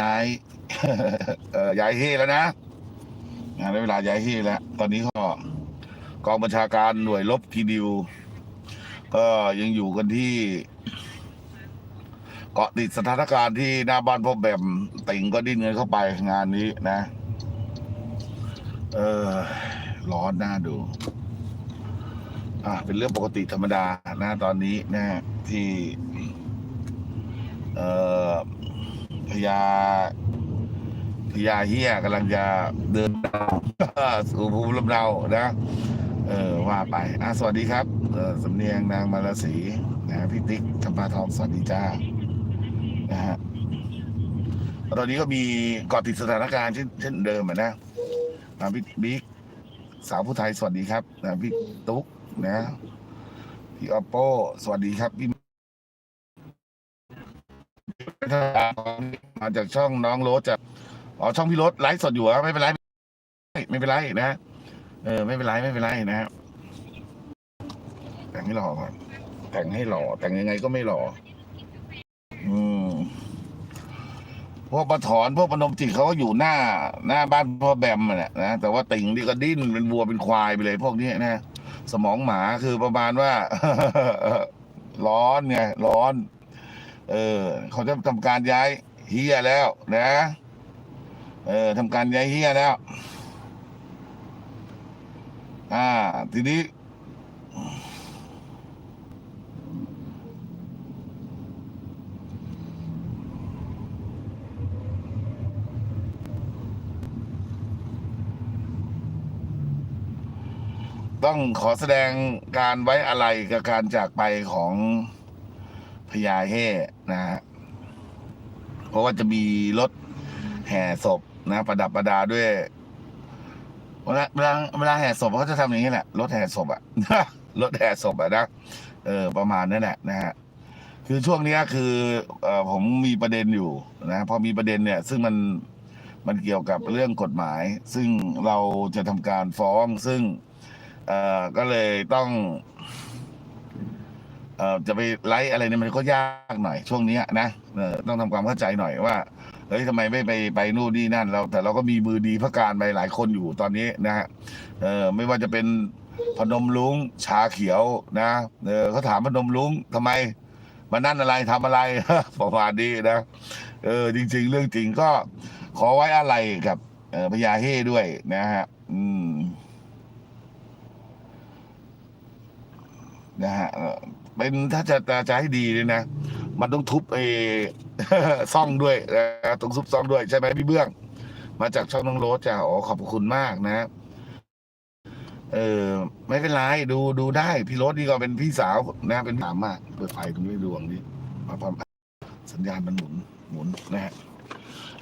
ย้ายเอ่อย้ายเฮแล้วนะนะได้เวลาย้ายเฮแล้ว ตอนนี้ก็กองบัญชาการหน่วยลบทีดิว ก็ยังอยู่กันที่เกาะติดสถานการณ์ที่หน้าบ้านพ่อแบมติ่งก็ดิ้นเงินเข้าไปงานนี้นะ เออ ร้อนหน่าดู อ่าเป็นเรื่องปกติธรรมดานะตอนนี้นะที่ เอ่อ พญาพญาเฮียกำลังจะเดินดาวสู่ภูมิลำเนานะ เออว่าไปอะสวัสดีครับเออสำเนียงนางมาลสีนะพี่ติ๊กจำปาทองสวัสดีจ้านะฮะตอนนี้ก็มีเกาะติดสถานการณ์เช่นเช่นเดิมอะนะนะพี่บิ๊กสาวผู้ไทยสวัสดีครับนะพี่ตุ๊กนะพี่ออปโปสวัสดีครับพี่ มาจากช่องน้องโรสจากอ๋อช่องพี่โรสไลฟ์สดอยู่อะไม่เป็นไรไม่เป็นไรนะ เออ ไม่เป็นไรไม่เป็นไรนะฮะแต่งให้หล่อก่อนแต่งให้หล่อ แต่งยังไงก็ไม่หล่อ อืมพวกปะถอนพวกปนมจิตเขาก็อยู่หน้า หน้าบ้านพ่อแบมอะนะนะแต่ว่าติ่งนี่ก็ดิ้นเป็นวัวเป็นควายไปเลยพวกนี้นะสมองหมาคือประมาณว่า ร้อนไงร้อน เออ เขาจะทำการย้าย เฮียแล้วนะ เออทำการย้ายเฮียแล้ว อ่า ทีนี้ ต้องขอแสดงการไว้อะไรกับการจากไปของพญาเฮนะฮะเพ ราะว่าจะมีรถแห่ศพนะ ประดับประดาด้วยเวลาเวลาเวลาแห่ศพเขาจะทำอย่างนี้แหละรถแห่ศพอะรถแห่ศพอะนะเออ ประมาณนั้นแหละนะฮะคือช่วงนี้คือเออผมมีประเด็นอยู่นะพอมีประเด็นเนี่ย ซึ่งมันมันเกี่ยวกับเรื่องกฎหมาย ซึ่งเราจะทำการฟ้องซึ่งเออก็เลยต้อง ออจะไปไลฟ์อะไรเนี่ยมันก็ยากหน่อยช่วงเนี้ยนะเออต้องทำความเข้าใจหน่อยว่าเฮ้ยทำไมไม่ไปไปนู่นนี่นั่นเราแต่เราก็มีมือดีพระการไปหลายคนอยู่ตอนนี้นะฮะเออไม่ว่าจะเป็นพนมลุงชาเขียวนะเออเขาถามพนมลุงทำไมมานั่นอะไรทำอะไรประมาณนี้นะเออจริง ๆ เรื่องจริงก็ขอไว้อะไรกับพญาเฮ่ด้วยนะฮะอืมนะฮะ เป็นถ้าจะจะจะให้ดีเลยนะ มันต้องทุบเอซ่องด้วยนะต้องทุบซ่องด้วยใช่ไหมพี่เบื้อง มาจากช่องน้องโรสจ้ะอ๋อขอบคุณมากนะเออไม่เป็นไรดูดูได้ พี่รสนี่ก็เป็นพี่สาวนะเป็นสามมากเปิดไฟตรงนี้ดวงนี้มาพร้อมสัญญาณมันหมุนหมุนนะฮะ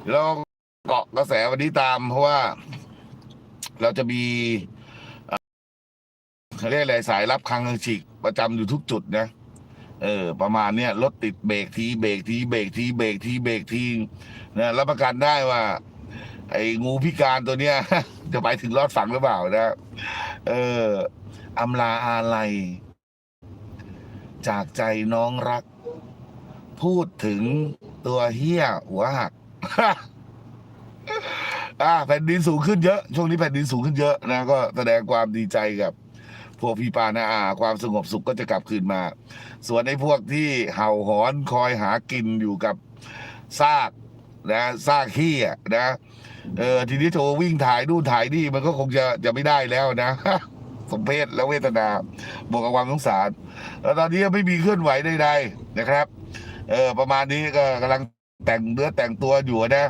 เดี๋ยวเราเกาะกระแสวันนี้ตามเพราะว่า เราจะมี เขาเรียกอะไรสายรับคลังฉีกประจำอยู่ทุกจุดนะเออ ประมาณเนี้ยรถติดเบรกทีเบรกทีเบรกทีเบรกทีเบรกทีนะรับประกันได้ว่า ไอ้งูพิการตัวเนี้ย จะไปถึงรอดฝังหรือเปล่านะเอออำลาอาลัย จากใจน้องรัก พูดถึงตัวเฮี้ยหัวหักอ่าแผ่นดินสูงขึ้นเยอะ ช่วงนี้แผ่นดินสูงขึ้นเยอะนะ ก็แสดงความดีใจกับ พวกพี่ปานาอาความสงบสุขก็จะกลับคืนมา ส่วนไอ้พวกที่เห่าหอนคอยหากินอยู่กับซากนะซากขี้อะนะเออทีนี้โทรวิ่งถ่ายนู่นถ่ายนี่มันก็คงจะจะไม่ได้แล้วนะสมเพศและเวทนาบวกกับความสงสาร แล้วตอนนี้ไม่มีเคลื่อนไหวใดๆนะครับ เออประมาณนี้ก็กำลังแต่งเนื้อแต่งตัวอยู่นะ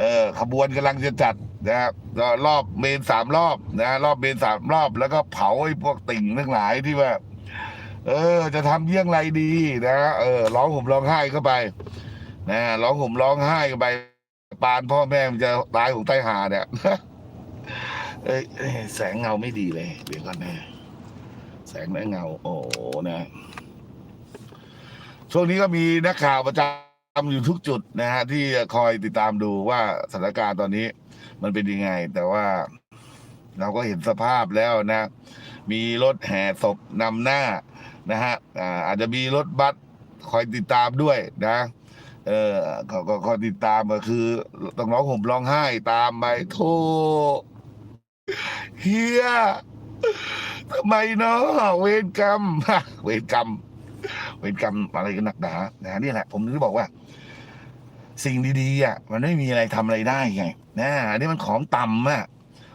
เออขบวนกำลังจะจัด นะครับก็รอบเมนสามรอบนะรอบเมนสามรอบ แล้วก็เผาไอ้พวกติ่งทั้งหลายที่ว่าเออ จะทำเยี่ยงไรดีนะเออร้องห่มร้องไห้เข้าไปนะร้องห่มร้องไห้เข้าไป ปานพ่อแม่มันจะตายของใต้หาเนี่ยเอ้ยเอ้แสงเงาไม่ดีเลย เดี๋ยวก่อนนะ แสงและเงา โอ้โหนะ ช่วงนี้ก็มีนักข่าวประจำอยู่ทุกจุดนะฮะที่คอยติดตามดูว่าสถานการณ์ตอนนี้ มันเป็นยังไง แต่ว่าเราก็เห็นสภาพแล้วนะ มีรถแห่ศพนำหน้านะฮะอาจจะมีรถบัสคอยติดตามด้วยนะเออก็ก็ก็ติดตามก็คือต้องร้องห่มร้องไห้ตามไปโทเฮียทำไมเนาะเวรกรรม เวรกรรม เวรกรรมอะไรกันหนักหนานะนี่แหละ ผมถึงบอกว่า สิ่งดีๆอะมันไม่มีอะไรทำอะไรได้ไงนะอันนี้มันของต่ำอะ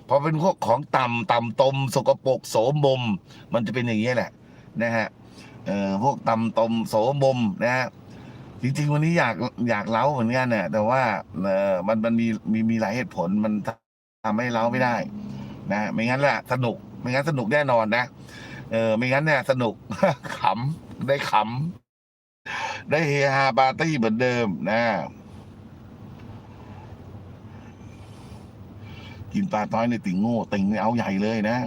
พอเป็นพวกของต่ำต่ำตม สกปรกโสมม มันจะเป็นอย่างนี้แหละ นะฮะเอ่อพวกต่ำตมโสมมนะฮะจริงๆวันนี้อยากอยากเล้าเหมือนกันเนี่ยแต่ว่าเออมันมันมีมีมีหลายเหตุผลมันทำให้เล้าไม่ได้ นะไม่งั้นแหละสนุกไม่งั้นสนุกแน่นอนนะเออไม่งั้นเนี่ยสนุกขำได้ขำได้เฮฮาปาร์ตี้เหมือนเดิมนะ กินปลาต้อยในติ่งโง่ ติ่งเนี่เอาใหญ่เลยนะ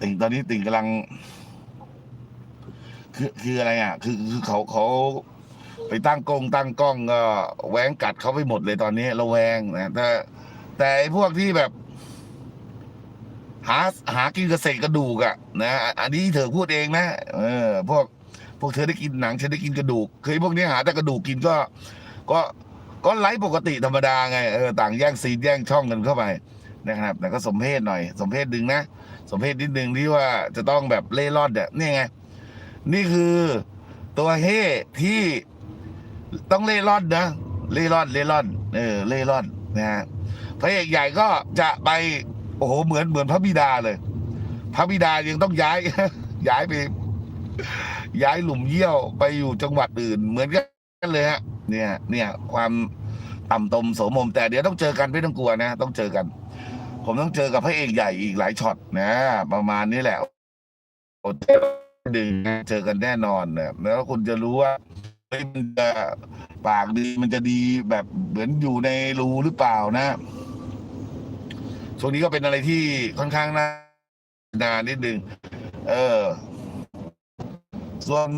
ติ่งตอนนี้ติ่งกำลัง คือคืออะไรอะ คือคือเขาเขาไปตั้งกล้องตั้งกล้องก็แหวงกัดเขาไปหมดเลยตอนนี้ระแวงนะแต่แต่ไอ้พวกที่แบบ หาหากินเกษตรกระดูกอะนะอันนี้เธอพูดเองนะเออ พวกพวกเธอได้กินหนังฉันได้กินกระดูกเคยพวกนี้หาแต่กระดูกกินก็ ก็ ก็ไลฟ์ปกติธรรมดาไงเออต่างแย่งซีนแย่งช่องกันเข้าไปนะครับ แต่ก็สมเพศหน่อย สมเพศดึงนะ สมเพศนิดนึงที่ว่าจะต้องแบบเล่ร่อนเนี่ยนี่ไง นี่คือตัวเฮที่ต้องเล่ร่อนนะเล่ร่อนเล่ร่อนเออเล่ร่อนนะฮะพระเอกใหญ่ก็จะไปโอ้โหเหมือนเหมือนพระบิดาเลย พระบิดายังต้องย้าย ย้ายไป ย้ายหลุมเยี่ยวไปอยู่จังหวัดอื่น เหมือนกัน กันเลยฮะเนี่ยเนี่ยความต่ำตมโสมมแต่เดี๋ยวต้องเจอกันไม่ต้องกลัวนะต้องเจอกัน ผมต้องเจอกับพระเอกใหญ่อีกหลายช็อตนะ ประมาณนี้แหละโอ้ดึงนะเจอกันแน่นอนนะแล้วคุณจะรู้ว่าเฮ้ยมันจะปากดีมันจะดีแบบเหมือนอยู่ในรูหรือเปล่านะ ช่วงนี้ก็เป็นอะไรที่ค่อนข้างน่านานนิดนึง เออ ส่วน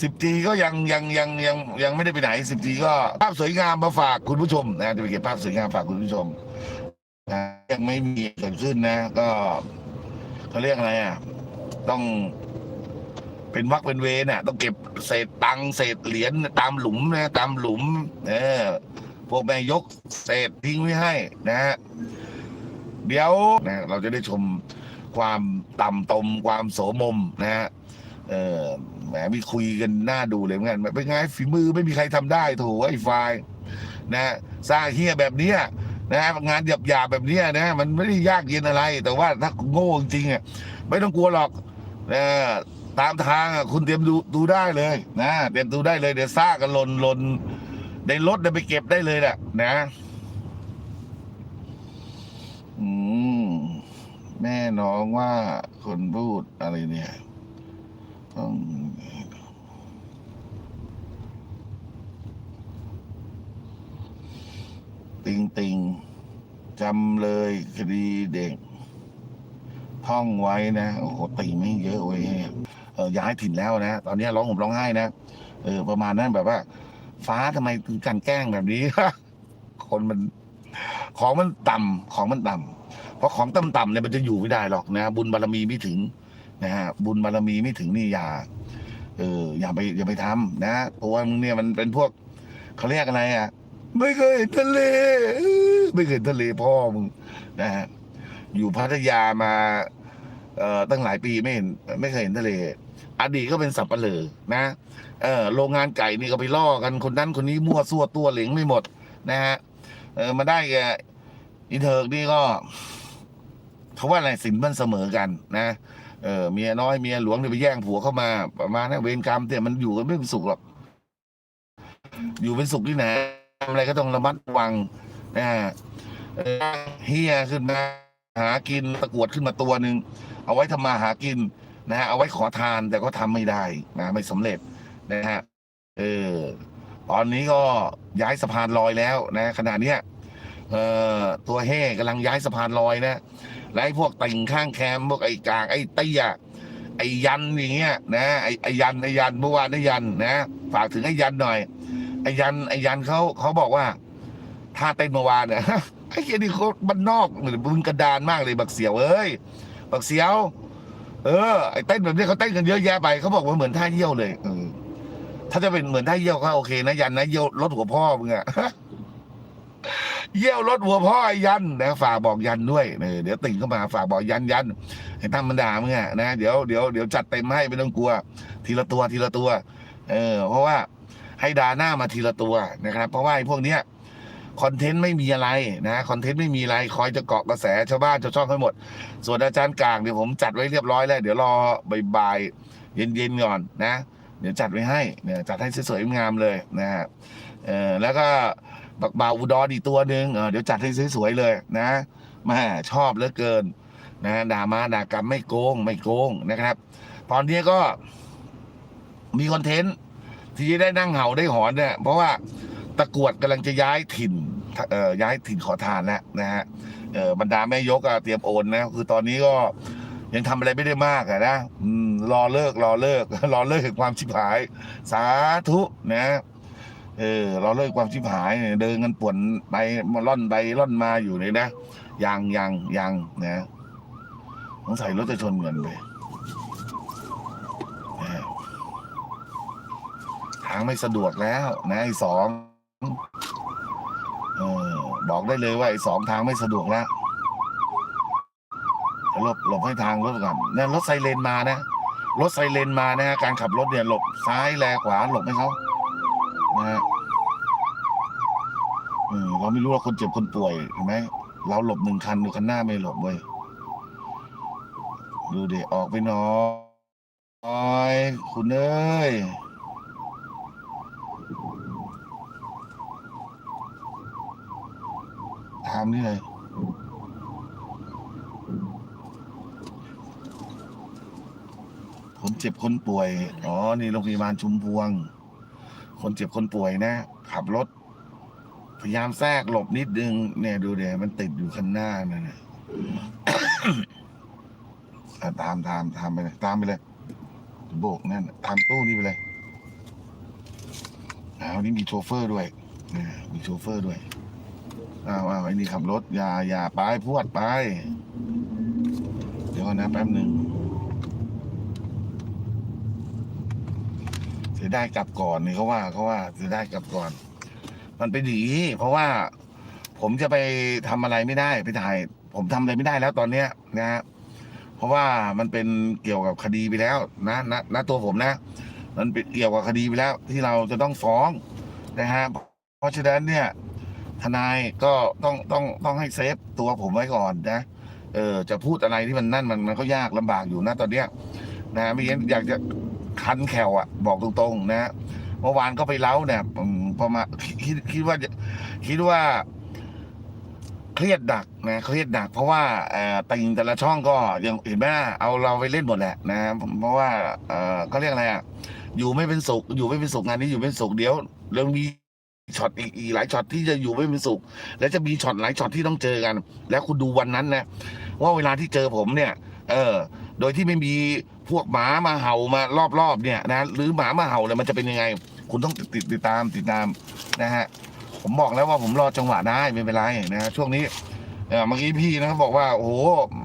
สิบจีก็ยังยังยังยังยังไม่ได้ไปไหนสิบจีก็ภาพสวยงามมาฝากคุณผู้ชมนะจะไปเก็บภาพสวยงามฝากคุณผู้ชมนะยังไม่มีเกิดขึ้นนะ ก็เขาเรียกอะไรอะ ต้องเป็นวักเป็นเวน่ะ ต้องเก็บเศษตังเศษเหรียญตามหลุมนะตามหลุม เออพวกแม่ยกเศษทิ้งไว้ให้นะฮะเดี๋ยวนะเราจะได้ชมความต่ำตมความโสมมนะฮะเออ มมีคุยกันหน้าดูเลยเหมือนกันเป็นไงฝีมือไม่มีใครทำได้โถไอ้ไฟล์นะสร้างเฮียแบบเนี้ยนะงานหยาบหยาบๆแบบเนี้ยนะมันไม่ได้ยากเย็นอะไร แต่ว่าถ้าโง่จริงอะไม่ต้องกลัวหรอกเออตามทางอะคุณเตรียมดูดูได้เลยนะเตรียมดูได้เลยเดี๋ยวซ่ากันหล่นหล่นในรถเดี๋ยวไปเก็บได้เลยแหละนะอืมแม่น้องว่าคนพูดอะไรเนี่ย ติงติงจำเลยคดีเด็ก ท่องไว้นะโอ้โหติงไม่เยอะเว้ยเออย้ายถิ่นแล้วนะ ตอนนี้ร้องผมร้องไห้นะเออประมาณนั้นแบบว่า ฟ้าทำไมถึงกันแกล้งแบบนี้ คนมัน ของมันต่ำของมันต่ำเพราะของต่ำๆเนี่ยมันจะอยู่ไม่ได้หรอกนะ บุญบารมีไม่ถึง นะฮะบุญบารมีไม่ถึงนี่อย่าเอออย่าไปอย่าไปทำนะตัวมึงเนี่ยมันเป็นพวกเขาเรียกอะไรอะ ไม่เคยเห็นทะเล ไม่เคยเห็นทะเลพ่อมึงนะฮะอยู่พัทยามาเอ่อตั้งหลายปีไม่เห็นไม่เคยเห็นทะเล อดีตก็เป็นสับปะเลอนะเออโรงงานไก่นี่ก็ไปล่อกันคนนั้นคนนี้มั่วซั่วตัวเหลงไม่หมด นะฮะเออมาได้แกอีเทิร์กนี่ก็เขาว่าอะไรสินมันเสมอกันนะ เออเมียน้อยเมียหลวงเนี่ยไปแย่งผัวเข้ามา ประมาณนั้นเวรกรรมแต่ยมันอยู่กันไม่เป็นสุขหรอกอยู่เป็นสุขที่ไหนทำอะไรก็ต้องระมัดระวังนะฮะเฮียขึ้นมาหากินตะกรวดขึ้นมาตัวหนึ่งเอาไว้ทำมาหากินนะฮะเอาไว้ขอทานแต่ก็ทำไม่ได้นะไม่สำเร็จนะฮะเออตอนนี้ก็ย้ายสะพานลอยแล้วนะขณะเนี้ยเอ่อตัวเฮ่กำลังย้ายสะพานลอยนะ และไอ้พวกติ่งข้างแคมพวกไอ้กางไอ้เตี้ยไอ้ยันอย่างเงี้ยนะไอ้ไอ้ยันไอ้ยันเมื่อวานไอ้ยันนะฝากถึงไอ้ยันหน่อยไอ้ยันไอ้ยันเขาเขาบอกว่าท่าเต้นเมื่อวานเนี่ยไอ้เหี้ยนี่เขาบ้านนอกเหมือนบึงกระดานมากเลยบักเสียวเอ้ยบักเสียว เออไอ้เต้นแบบนี้เขาเต้นกันเยอะแยะไปเขาบอกว่าเหมือนท่าเยี่ยวเลยเออถ้าจะเป็นเหมือนถ้าเยี่ยวก็โอเคนะยันนะเยี่ยวรถหัวพ่อมึงอะ เยี่ยวรถหัวพ่อไอ้ยันนะฝากบอกยันด้วยเเดี๋ยวติ่งเข้ามาฝากบอกยันยันให้ตั้มมันด่ามึงอะนะเดี๋ยวเดี๋ยวเดี๋ยวจัดเต็มให้ไม่ต้องกลัว ทีละตัวทีละตัว เออ เพราะว่าให้ด่าหน้ามาทีละตัวนะครับ เพราะว่าไอ้พวกเนี้ยคอนเทนต์ไม่มีอะไรนะคอนเทนต์ไม่มีอะไรคอยจะเกาะกระแสชาวบ้านชาวช่องให้หมด ส่วนอาจารย์กลางเดี๋ยวผมจัดไว้เรียบร้อยแล้ว เดี๋ยวรอบ่ายๆเย็นๆก่อนนะ เดี๋ยวจัดไว้ให้เนี่ยจัดให้สวยๆงามเลยนะฮะเออแล้วก็ บักบ่าวอุดรอีกตัวหนึ่งเออเดี๋ยวจัดให้สวยๆเลยนะแม่ชอบเหลือเกินนะด่ามาด่ากรรมไม่โกงไม่โกงนะครับ ตอนนี้ก็มีคอนเทนต์ที่จะได้นั่งเห่าได้หอนเนี่ยเพราะว่าตะกรวดกำลังจะย้ายถิ่นเอ่อย้ายถิ่นขอทานแล้วนะฮะเออบรรดาแม่ยกเตรียมโอนนะคือตอนนี้ก็ยังทำอะไรไม่ได้มากอะนะรอเลิกรอเลิกรอเลิกแห่งความชิบหาย สาธุนะ เออรอเลิกความชิบหายเนี่ยเดินกันป่วนไปมาล่อนไปล่อนมาอยู่เลยนะยังยังยังนะสงสัยรถจะชนกันไปทางไม่สะดวกแล้วนะไอ้สองเออบอกได้เลยว่าไอ้สองทางไม่สะดวกแล้วหลบหลบให้ทางรถก่อนเนี่ยรถไซเรนมานะรถไซเรนมานะฮะการขับรถเนี่ยหลบซ้ายแลขวาหลบให้เขา นะฮะเออเราไม่รู้ว่าคนเจ็บคนป่วยเห็นไหมเราหลบหนึ่งคันดูคันหน้าไม่หลบเว้ยดูเดี๋ยวออกไปหน้อยคุณเอ้ยถามนี่เลยคนเจ็บคนป่วย อ๋อ นี่โรงพยาบาลชุมพวง คนเจ็บคนป่วยนะ ขับรถ พยายามแทรกหลบนิดนึง เนี่ยดูเดี๋ยวมันติดอยู่ข้างหน้านั่นน่ะอะตามตามตามไปเลยตามไปเลยโบกนั่นตามตู้นี่ไปเลยอ้าวนี่มีโชเฟอร์ด้วยนี่ยมีโชเฟอร์ด้วยอ้าวอ้าวไอ้นี่ขับรถอย่าอย่าไปพวดไป เดี๋ยวนะแป๊บหนึ่ง สียได้กลับก่อนนี่เขาว่าเขาว่าเสียได้กลับก่อน มันไปดีเพราะว่าผมจะไปทำอะไรไม่ได้ไปถ่าย ผมทำอะไรไม่ได้แล้วตอนเนี้ยนะฮะเพราะว่ามันเป็นเกี่ยวกับคดีไปแล้วนะนะนะตัวผมนะ มันเป็นเกี่ยวกับคดีไปแล้ว ที่เราจะต้องฟ้องนะฮะเพราะฉะนั้นเนี่ยทนายก็ต้องต้องต้องให้เซฟตัวผมไว้ก่อนนะเออจะพูดอะไรที่มันนั่นมันมันก็ยากลำบากอยู่นะตอนเนี้ยนะไม่งั้นอยากจะ คันแขวอะบอกตรงๆ นะเมื่อวานก็ไปเล้าเนี่ยอืมพอมาคิดคิดว่าคิดว่า เครียดดักนะเครียดดัก เพราะว่าเอ่อติงแต่ละช่องก็ยังเห็นไหมเอาเราไปเล่นหมดแหละนะเพราะว่าเอ่อก็เรียกอะไรอะอยู่ไม่เป็นสุข อยู่ไม่เป็นสุขงานนี้อยู่ไม่เป็นสุขเดี๋ยวเรื่องมีช็อตอีกอีกหลายช็อตที่จะอยู่ไม่เป็นสุข และจะมีช็อตหลายช็อตที่ต้องเจอกัน แล้วคุณดูวันนั้นนะว่าเวลาที่เจอผมเนี่ย เออ โดยที่ไม่มีพวกหมามาเห่ามารอบๆเนี่ยนะหรือหมามาเห่าเนี่ยมันจะเป็นยังไง คุณต้องติดติดตามติดตามนะฮะผมบอกแล้วว่าผมรอจังหวะได้ไม่เป็นไรนะฮะช่วงนี้เออเมื่อกี้พี่นะบอกว่า โอ้โห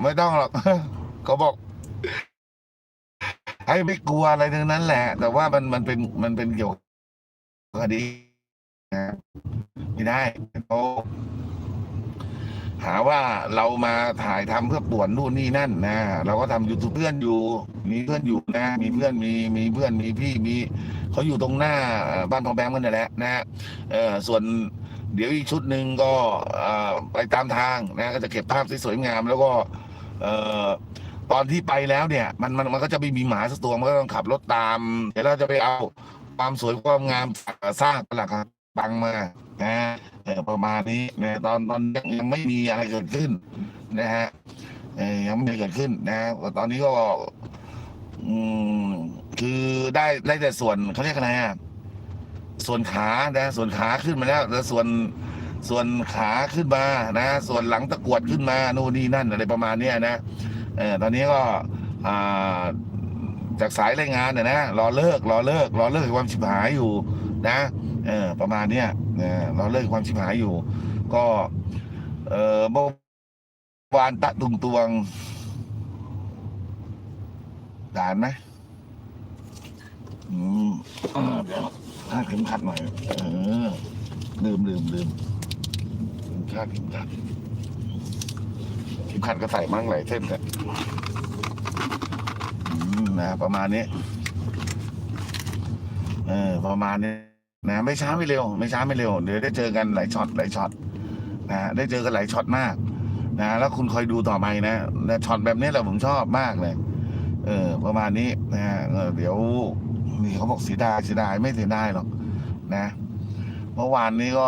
ไม่ต้องหรอกเขาบอกให้ไม่กลัวอะไรทั้งนั้นแหละ แต่ว่ามันมันเป็นมันเป็นเกี่ยวกับคดีนะไม่ได้เขา หาว่าเรามาถ่ายทำเพื่อป่วนนู่นนี่นั่นนะ เราก็ทำยูทูบเพื่อนอยู่ มีเพื่อนอยู่นะ มีเพื่อนมีมีเพื่อนมีพี่มีเขาอยู่ตรงหน้าบ้านทองแบงค์กันนั่แหละนะเออส่วนเดี๋ยวอีกชุดหนึ่งก็ไปตามทางนะก็จะเก็บภาพสวยๆงาม แล้วก็เออตอนที่ไปแล้วเนี่ย มันมันมันก็จะไม่มีหมาสักตัวมันก็ต้องขับรถตาม เดี๋ยวเราจะไปเอาความสวยความงามสร้างหลักปังมานะ ประมาณนี้นะตอนตอนยังยังไม่มีอะไรเกิดขึ้น นะฮะยังไม่มีเกิดขึ้นนะแต่ตอนนี้ก็อืมคือได้ได้แต่ส่วนเขาเรียกอะไรอะส่วนขานะ ส่วนขาขึ้นมาแล้วแล้วส่วนส่วนขาขึ้นมานะ ส่วนหลังตะกวดขึ้นมาโน่นนี่นั่นอะไรประมาณเนี้ยนะเออตอนนี้ก็อ่าจากสายรายงานเนี่ยนะรอเลิกรอเลิกรอเลิกความชิบหายอยู่นะ เออประมาณเนี้ยเออรอเลิกความชิบหายอยู่ ก็ เออเมื่อวานตะตุงตวงด่านไหมอืมเดี๋ยวคาดเข็มขัดหน่อย เออ ลืมลืมลืมคาดเข็มขัดเข็มขัดก็ใส่มั่งหลายเส้นแหละนะประมาณนี้ เออ ประมาณนี้ นะไม่ช้าไม่เร็ว ไม่ช้าไม่เร็วเดี๋ยวได้เจอกันหลายช็อตหลายช็อตนะได้เจอกันหลายช็อตมากนะแล้วคุณคอยดูต่อไปนะนะช็อตแบบนี้แหละผมชอบมากเลยเออ ประมาณนี้นะฮะเออเดี๋ยวนี่เขาบอกเสียดายเสียดายไม่เสียดายหรอกนะเมื่อวานนี้ก็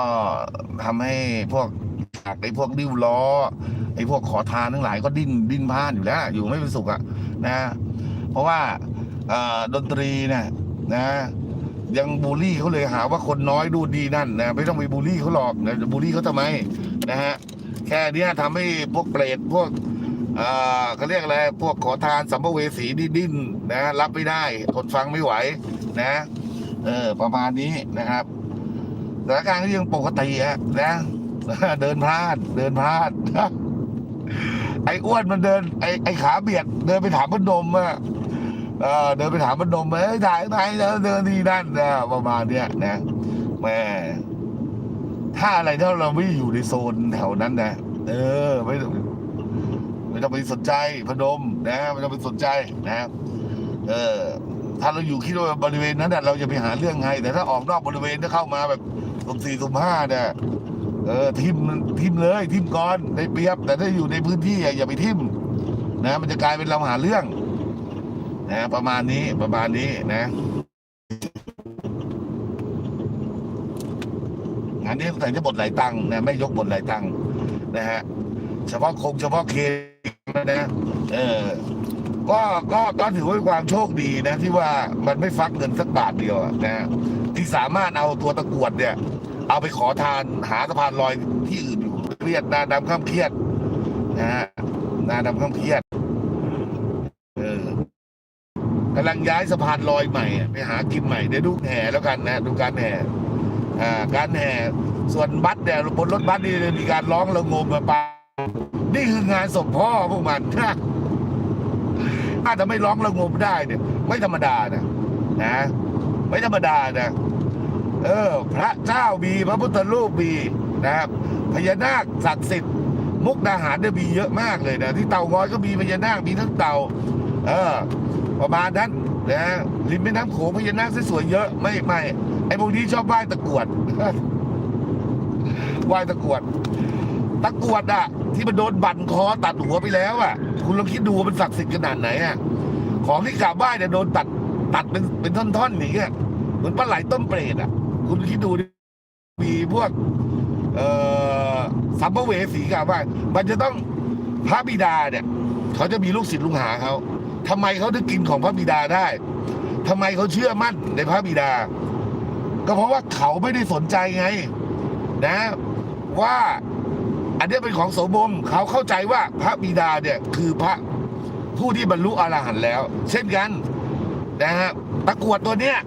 ทำให้พวกไอ้พวกดิ้วล้อไอ้พวกขอทานทั้งหลายก็ดิ้นดิ้นพลานอยู่แล้ว อยู่ไม่เป็นสุขอะนะ เพราะว่าดนตรีเนี่ยนะ ยังบูลลี่เขาเลยหาว่าคนน้อยดูดีนั่นนะไม่ต้องไปบูลลี่เขาหรอกนะบูลลี่เขาทำไมนะฮะแค่เนี้ยทำให้พวกเปรตพวกเออเขาเรียกอะไรพวกขอทานสัมภเวสีดิ้นดิ้นนะรับไม่ได้ทนฟังไม่ไหวนะเออประมาณนี้นะครับสถานการณ์ก็ยังปกติอะนะเดินพลาด เดินพลาดไอ้อ้วนมันเดิน ไอ้ไอ้ขาเบียด เดินไปถามพนมอะ เออเดินไปถามพนมเอ้ยถ่ายถ่ายเดินเดินที่นั่นนะประมาณเนี้ยนะแม่ถ้าอะไรถ้าเราไม่อยู่ในโซนแถวนั้นนะเออไม่ต้องไม่ต้องไปสนใจพนมนะไม่ต้องไปสนใจนะเออ ถ้าเราอยู่คิดว่าบริเวณนั้นน่ะเราจะไปหาเรื่องไง แต่ถ้าออกนอกบริเวณถ้าเข้ามาแบบสุ่มสี่สุ่มห้าเนี่ยเออทิมทิมเลยทิมก่อนได้เปรียบ แต่ถ้าอยู่ในพื้นที่อย่าไปทิมนะ มันจะกลายเป็นเราหาเรื่อง นะ ประมาณนี้ประมาณนี้นะงานนี้แต่จะบทหลายตังค์นะไม่ยกบทหลายตังค์นะฮะเฉพาะคงเฉพาะเคสนะเออก็ก็ก็ถือว่าความโชคดีนะที่ว่ามันไม่ฟักเงินสักบาทเดียวอะนะที่สามารถเอาตัวตะกวดเนี่ย เอาไปขอทานหาสะพานลอยที่อื่นอยู่เครียดหนาดำข้ามเครียดนะฮะหนาดำข้ามเครียด เออกำลังย้ายสะพานลอยใหม่ไปหากินใหม่เดี๋ยวดูแห่แล้วกันนะดูการแห่อ่าการแห่ส่วนบัสเนี่ยบนรถบัสนี่มีการร้องระงมมาปานี่คืองานศพพ่อพวกมันนะถ้าจะไม่ร้องระงมได้เนี่ย ไม่ธรรมดานะนะไม่ธรรมดานะเออ พระเจ้ามีพระพุทธรูปมีนะครับพญานาคศักดิ์สิทธิ์มุกดาหารเนี่ยมีเยอะมากเลยนะที่เต่างอยก็มีพญานาคมีทั้งเต่า เออ ประมาณนั้นนะริมแม่น้ำโขงพญานาคสวยๆเยอะไม่ไม่ไอ้พวกนี้ชอบไหว้ตะกรวดไหว้ตะกรวด ตะกรวดอะที่มันโดนบั่นคอตัดหัวไปแล้วอะคุณลองคิดดูว่ามันศักดิ์สิทธิ์ขนาดไหนอะของที่กราบไหว้เนี่ยโดนตัดตัดเป็นเป็นท่อนๆอย่างเงี้ยเหมือนปลาไหลต้มเปรตอะคุณคิดดูดิมีพวก เอ่อสัมภเวสีกราบไหว้มันจะต้องพระบิดาเนี่ย เขาจะมีลูกศิษย์ลูกหาเขา ทำไมเขาถึงกินของพระบิดาได้ทำไมเขาเชื่อมั่นในพระบิดา ก็เพราะว่าเขาไม่ได้สนใจไง นะ ว่าอันนี้เป็นของโสมมเขาเข้าใจว่าพระบิดาเนี่ยคือพระผู้ที่บรรลุอรหันต์แล้ว เช่นกันนะฮะตะกวดตัวเนี้ย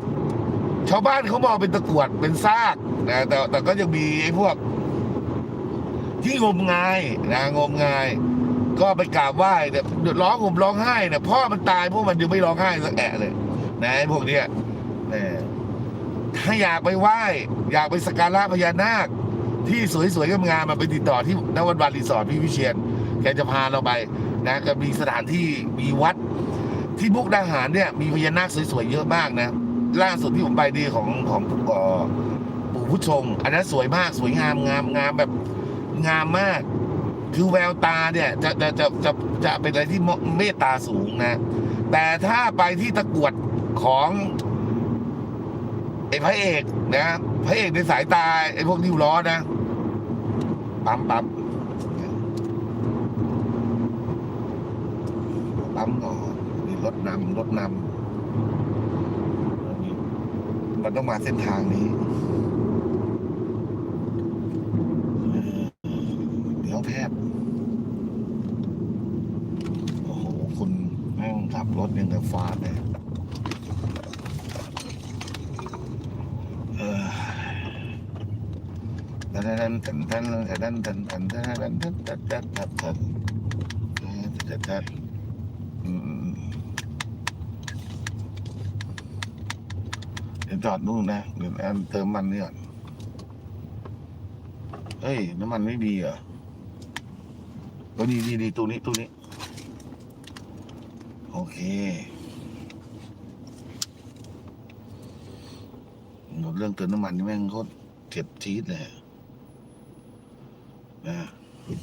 ชาวบ้านเขามองเป็นตะกวดเป็นซากนะแต่แต่ก็ยังมีไอ้พวก ที่งมงายนะงมงาย ก็ไปกราบไหว้เนี่ยร้องผมร้องไห้เนี่ยพ่อมันตายพวกมันยังไม่ร้องไห้สักแอะเลย นะไอ้พวกเนี้ยเออถ้าอยากไปไหว้ อยากไปสักการะพญานาค ที่สวยๆงามๆมาไปติดต่อที่นวันวานรีสอร์ทพี่วิเชียนแกจะพาเราไปนะก็มีสถานที่มีวัด ที่มุกดาหารเนี่ย มีพญานาคสวยๆเยอะมากนะล่าสุดที่ผมไปดีของของปู่ผู้ชง อันนั้นสวยมากสวยงามงามงามแบบงามมาก คือแววตาเนี่ยจะจะจะจะจะเป็นอะไรที่เมตตาสูงนะ แต่ถ้าไปที่ตะกวดของไอ้พระเอกนะพระเอกในสายตาไอ้พวกนิ้วล้อนะปั๊มปั๊มปั๊มก่อนนี่รถนำรถนำมันต้องมาเส้นทางนี้เออเดี๋ยว แพทย์โอ้โห คุณแม่งขับรถยังกับฟาดเลยเออดันดันดันดันดันดันดันดันดันดันดันดันดันดันดันดันอืมเดี๋ยวจอดนู่นนะเดี๋ยวแอนเติมมันนี่ก่อนเฮ้ย น้ำมันไม่ดีเหรอ ก็ดีดีดีตู้นี้ตู้นี้ โอเค หมดเรื่องเติมน้ำมันนี่แม่งโคตรเจ็บจี๊ดเลยนะ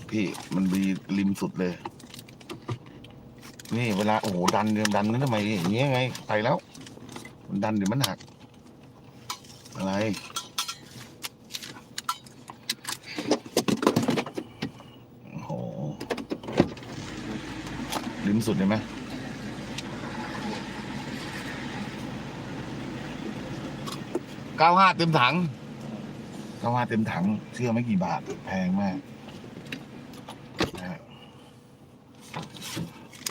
พี่มันมีริมสุดเลย นี่เวลา โอ้โห ดันเดี๋ยวดันนั้นทำไมอย่างเงี้ยไง ไปแล้ว มันดันเดี๋ยวมันหัก อะไร โอ้โหริม สุดเห็นไหมเก้าห้าเต็มถังเก้าห้าเต็มถัง เชื่อไม่กี่บาท แพงมากนะฮะ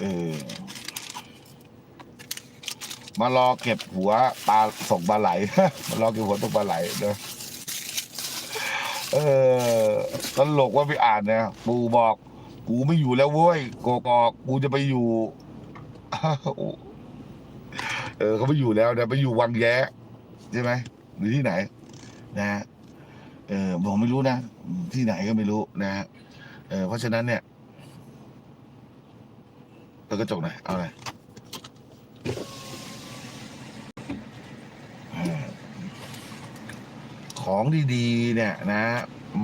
เออมารอเก็บหัวปลาส่งปลาไหลมารอเก็บหัวตกปลาไหลเนอะเออตลกว่าไปอ่านเนี่ย ปูบอก กูไม่อยู่แล้วเว้ยโกกอกกูจะไปอยู่ เออเขาไม่อยู่แล้วนะไปอยู่วังแย้ใช่ไหมหรือที่ไหนนะฮะเออผมไม่รู้นะ ที่ไหนก็ไม่รู้นะฮะเออเพราะฉะนั้นเนี่ยเปิดกระจกหน่อยเอาอะไรของดีๆเนี่ยนะ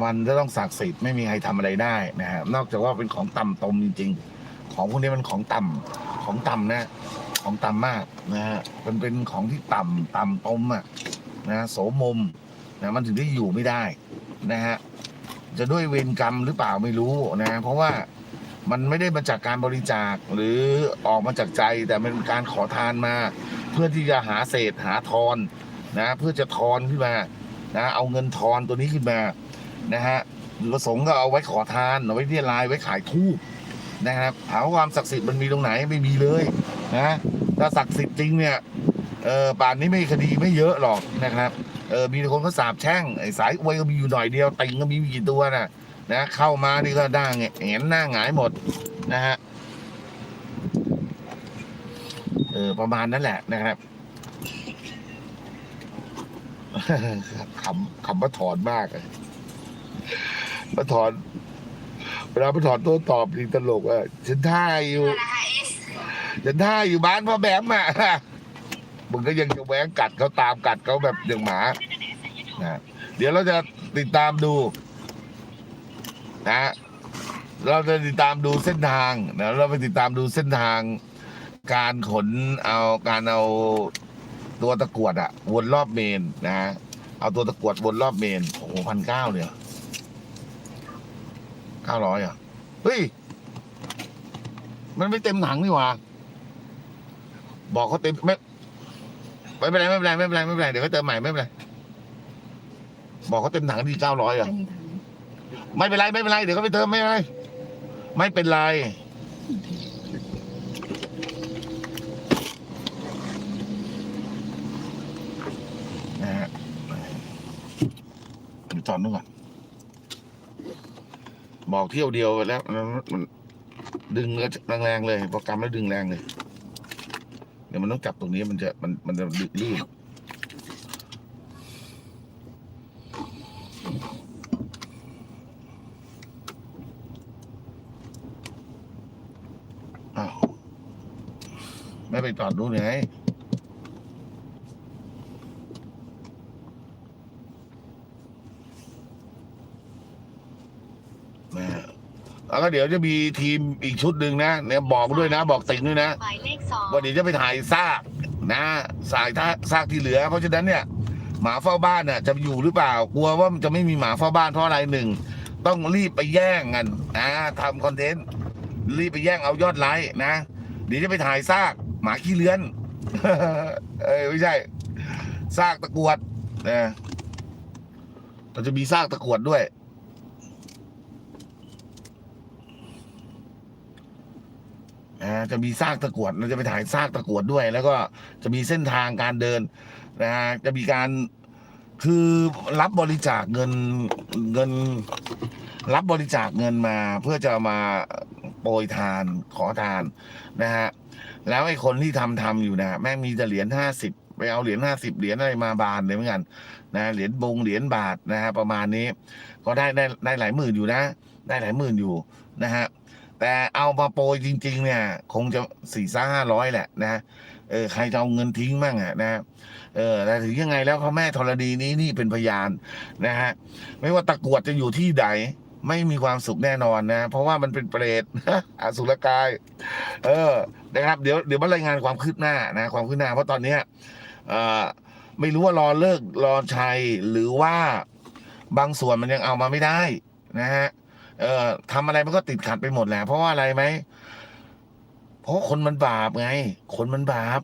มันจะต้องศักดิ์สิทธิ์ไม่มีใครทำอะไรได้นะฮะนอกจากว่าเป็นของต่ำตมจริง ๆ ของพวกนี้มันของต่ำของต่ำนะ ของต่ำมากนะฮะมันเป็นของที่ต่ำต่ำตมอะนะโสมมนะมันถึงได้อยู่ไม่ได้นะฮะจะด้วยเวรกรรมหรือเปล่าไม่รู้นะเพราะว่ามันไม่ได้มาจากการบริจาคหรือออกมาจากใจแต่เป็นการขอทานมา เพื่อที่จะหาเศษหาทอนนะ เพื่อจะทอนขึ้นมานะ เอาเงินทอนตัวนี้ขึ้นมา นะฮะหรือประสงค์ก็เอาไว้ขอทานเอาไว้เรียรายไว้ขายทูบนะครับถามว่าความศักดิ์สิทธิ์มันมีตรงไหนไม่มีเลยนะถ้าศักดิ์สิทธิ์จริงเนี่ยเออป่านนี้ไม่คดีไม่เยอะหรอกนะครับเออมีคนก็สาบแช่งไอ้สายอวยก็มีอยู่หน่อยเดียวติงก็มีกี่ตัวน่ะนะเข้ามานี่ก็ด่างเห็นหน้าหงายหมดนะฮะเออประมาณนั้นแหละนะครับขำขำมาถอนมากเลย มาถอนเวลามาถอนตัวตอบนี่ตลกอะฉันท่าอยู่ฉันท่าอยู่บ้านพ่อแบมอะ มึงก็ยังจะแหวงกัดเขาตามกัดเขาแบบอย่างหมานะเดี๋ยวเราจะติดตามดู นะ เราจะติดตามดูเส้นทางนะเราไปติดตามดูเส้นทาง การขนเอาการเอาตัวตะกรวดอะวนรอบเมนนะฮะเอาตัวตะกรวดวนรอบเมนโอ้โหพันเก้าเนี่ยเก้าร้อยอะ เฮ้ย มันไม่เต็มถังนี่หว่า บอกเขาเต็มไม่ไม่เป็นไรไม่เป็นไรไม่เป็นไรไม่เป็นไรเดี๋ยวเขาเติมใหม่ไม่เป็นไร บอกเขาเต็มถังดีเก้าร้อยอะ ไม่เป็นไรไม่เป็นไรเดี๋ยวเขาไปเติมไม่เป็นไรไม่เป็นไร นะฮะเดี๋ยวจอดนู่นก่อน บอกเที่ยวเดียวแล้วมันดึงแรงๆเลยพอกำแล้วดึงแรงเลยเดี๋ยวมันต้องจับตรงนี้มันจะมันมันจะดึกลื่นอ้าวไม่ไปจอดดูไง นะฮะ แล้วก็เดี๋ยวจะมีทีมอีกชุดหนึ่งนะเนี่ยบอกด้วยนะ บอกติงด้วยนะหมายเลขสองว่าเดี๋ยวจะไปถ่ายซากนะสายท่าซากที่เหลือ เพราะฉะนั้นเนี่ย หมาเฝ้าบ้านน่ะจะอยู่หรือเปล่ากลัวว่ามันจะไม่มีหมาเฝ้าบ้านเพราะอะไรหนึ่งต้องรีบไปแย่งกันนะทำคอนเทนต์รีบไปแย่งเอายอดไลค์นะเดี๋ยวจะไปถ่ายซากหมาขี้เลื้อนเอ้ยไม่ใช่ซากตะกรวดนะเราจะมีซากตะกรวดด้วย นะจะมีซากตะกวดเราจะไปถ่ายซากตะกวดด้วย แล้วก็จะมีเส้นทางการเดินนะฮะจะมีการคือรับบริจาคเงินเงิน รับบริจาคเงินมา เพื่อจะมาโปรยทานขอทานนะฮะแล้วไอ้คนที่ทำทำอยู่นะแม่งมีแต่เหรียญห้าสิบไปเอาเหรียญห้าสิบเหรียญอะไรมาบานเลยเหมือนกันนะเหรียญบงเหรียญบาทนะฮะประมาณนี้ ก็ได้ได้ได้หลายหมื่นอยู่นะ ได้หลายหมื่นอยู่นะฮะ แต่เอามาโปรยจริง ๆ เนี่ย คงจะสี่ซ่าห้าร้อยแหละนะเออใครจะเอาเงินทิ้งมั่งอะนะเออแต่ถึงยังไงแล้วพระแม่ธรณีนี้นี่เป็นพยานนะฮะไม่ว่าตะกรวดจะอยู่ที่ใดไม่มีความสุขแน่นอนนะ เพราะว่ามันเป็นเปรตอสุรกาย เออนะครับ เดี๋ยวเดี๋ยวมารายงานความคืบหน้านะความคืบหน้า เพราะตอนเนี้ยเอ่อไม่รู้ว่ารอเลิกรอชัยหรือว่าบางส่วนมันยังเอามาไม่ได้นะฮะ เอ่อทำอะไรมันก็ติดขัดไปหมดแหละเพราะว่าอะไรไหมเพราะคนมันบาปไง คนมันบาป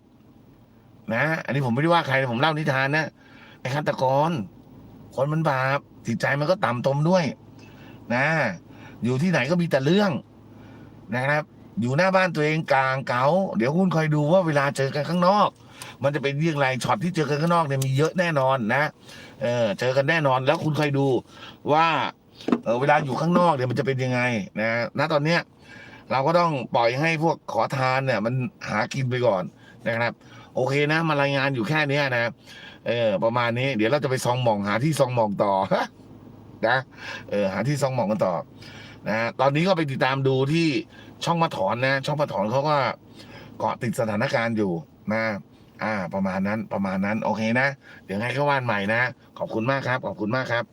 นะ อันนี้ผมไม่ได้ว่าใครผมเล่านิทานนะไอ้ฆาตกร คนมันบาปจิตใจมันก็ต่ำตมด้วย นะ อยู่ที่ไหนก็มีแต่เรื่องนะครับ อยู่หน้าบ้านตัวเองกลางเกาเดี๋ยวคุณคอยดูว่าเวลาเจอกันข้างนอก มันจะเป็นเรื่องไรช็อตที่เจอกันข้างนอกเนี่ยมีเยอะแน่นอนนะเออเจอกันแน่นอนแล้วคุณคอยดูว่า เออเวลาอยู่ข้างนอกเนี่ยมันจะเป็นยังไงนะณตอนเนี้ยเราก็ต้องปล่อยให้พวกขอทานเนี่ย มันหากินไปก่อนนะครับ โอเคนะมารายงานอยู่แค่เนี้ยนะเออ ประมาณนี้ เดี๋ยวเราจะไปซองหมองหาที่ซองหมองต่อนะเออหาที่ซองหมองกันต่อนะตอนนี้ก็ไปติดตามดูที่ช่องมาถอนนะ ช่องมาถอนเขาก็เกาะติดสถานการณ์อยู่นะอ่า ประมาณนั้นประมาณนั้น โอเคนะ เดี๋ยวไงก็ว่านใหม่นะ ขอบคุณมากครับ ขอบคุณมากครับ